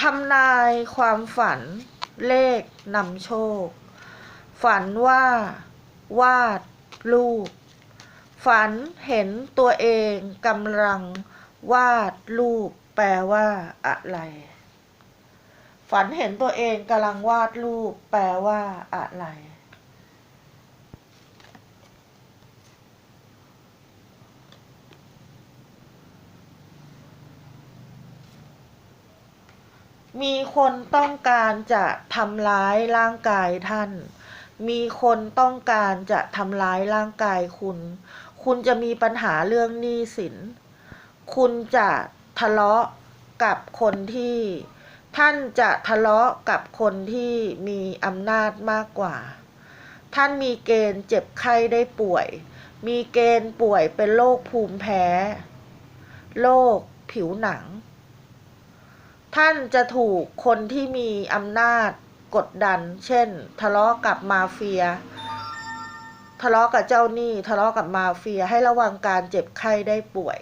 ทำนายความฝันเลขนำโชค ฝันว่า วาดรูป ฝันเห็นตัวเองกำลัง วาดรูป แปลว่าอะไร ฝันเห็นตัวเองกำลังวาดรูป แปลว่าอะไร มีคนต้องการจะทำร้ายร่างกายท่าน มีคนต้องการจะทำร้ายร่างกายคุณ คุณจะมีปัญหาเรื่องหนี้สิน คุณจะทะเลาะกับคนที่ ท่านจะทะเลาะกับคนที่มีอำนาจมากกว่า ท่านมีเกณฑ์เจ็บไข้ได้ป่วย มีเกณฑ์ป่วยเป็นโรคภูมิแพ้ โรคผิวหนัง ท่านจะถูกคนที่มีอำนาจกดดัน เช่น ทะเลาะกับมาเฟีย ทะเลาะกับเจ้าหนี้ ทะเลาะกับมาเฟีย ให้ระวังการเจ็บไข้ได้ป่วย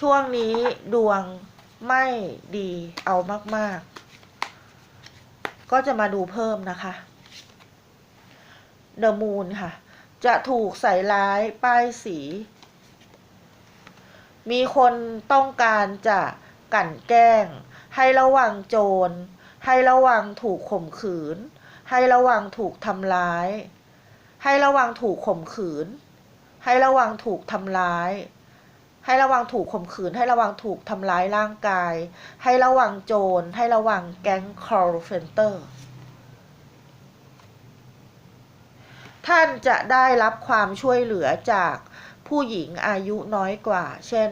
ช่วงนี้ดวงไม่ดีเอามาก ๆ ก็จะมาดูเพิ่มนะคะ The Moon ค่ะ จะถูกใส่ร้ายป้ายสี มีคนต้องการจะกลั่นแกล้ง ให้ระวังโจร ให้ระวังถูกข่มขืน ให้ระวังถูกทำร้าย ให้ระวังถูกข่มขืน ให้ระวังถูกทำร้าย ให้ระวังถูกข่มขืน ให้ระวังถูกทำร้ายร่างกาย ให้ระวังโจร ให้ระวังแก๊ง call center ท่านจะได้รับความช่วยเหลือจากผู้หญิงอายุน้อยกว่า เช่น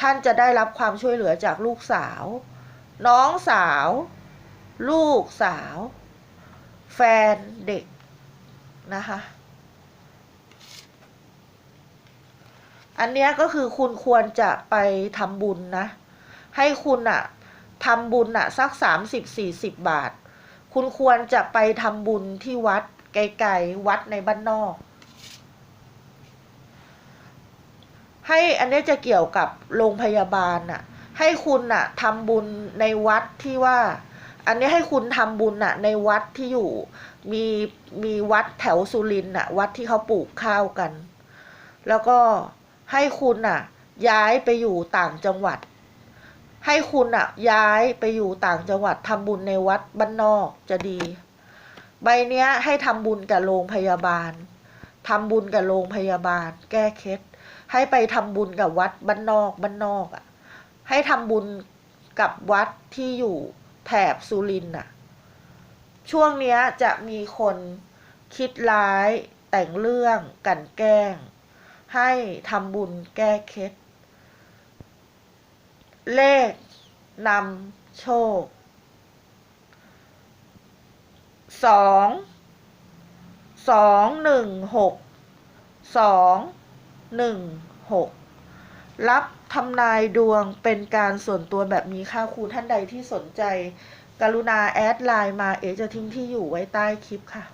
ท่านจะได้รับความช่วยเหลือจากลูกสาว น้องสาว ลูกสาว แฟนเด็กนะคะ อันเนี้ยก็คือคุณควรจะไปทำบุญนะ ให้คุณอะทำบุญอะสักสามสิบสี่สิบบาท คุณควรจะไปทำบุญที่วัดไกลๆวัดในบ้านนอก ให้อันนี้จะเกี่ยวกับโรงพยาบาลน่ะ ให้คุณน่ะทำบุญในวัดที่ว่า อันนี้ให้คุณทำบุญน่ะ ในวัดที่อยู่ มีมีวัดแถวสุรินทร์น่ะ วัดที่เขาปลูกข้าวกัน แล้วก็ให้คุณน่ะ ย้ายไปอยู่ต่างจังหวัด ให้คุณน่ะ ย้ายไปอยู่ต่างจังหวัดทำบุญในวัดบ้านนอกจะดี ใบเนี้ยให้ทำบุญกับโรงพยาบาลทำบุญกับโรงพยาบาล แก้เคล็ดให้ไปทำบุญกับวัดบ้านนอกบ้านนอกอะ ให้ทำบุญกับวัดที่อยู่แถบสุรินทร์น่ะ ช่วงเนี้ยจะมีคนคิดร้ายแต่งเรื่องกันแกล้ง ให้ทำบุญแก้เคล็ดเลขนำโชคสองสองหนึ่งหกสองหนึ่งหก รับทำนายดวงเป็นการส่วนตัวแบบมีค่าครูท่านใดที่สนใจ กรุณาแอดไลน์มาเอจะทิ้งที่อยู่ไว้ใต้คลิปค่ะ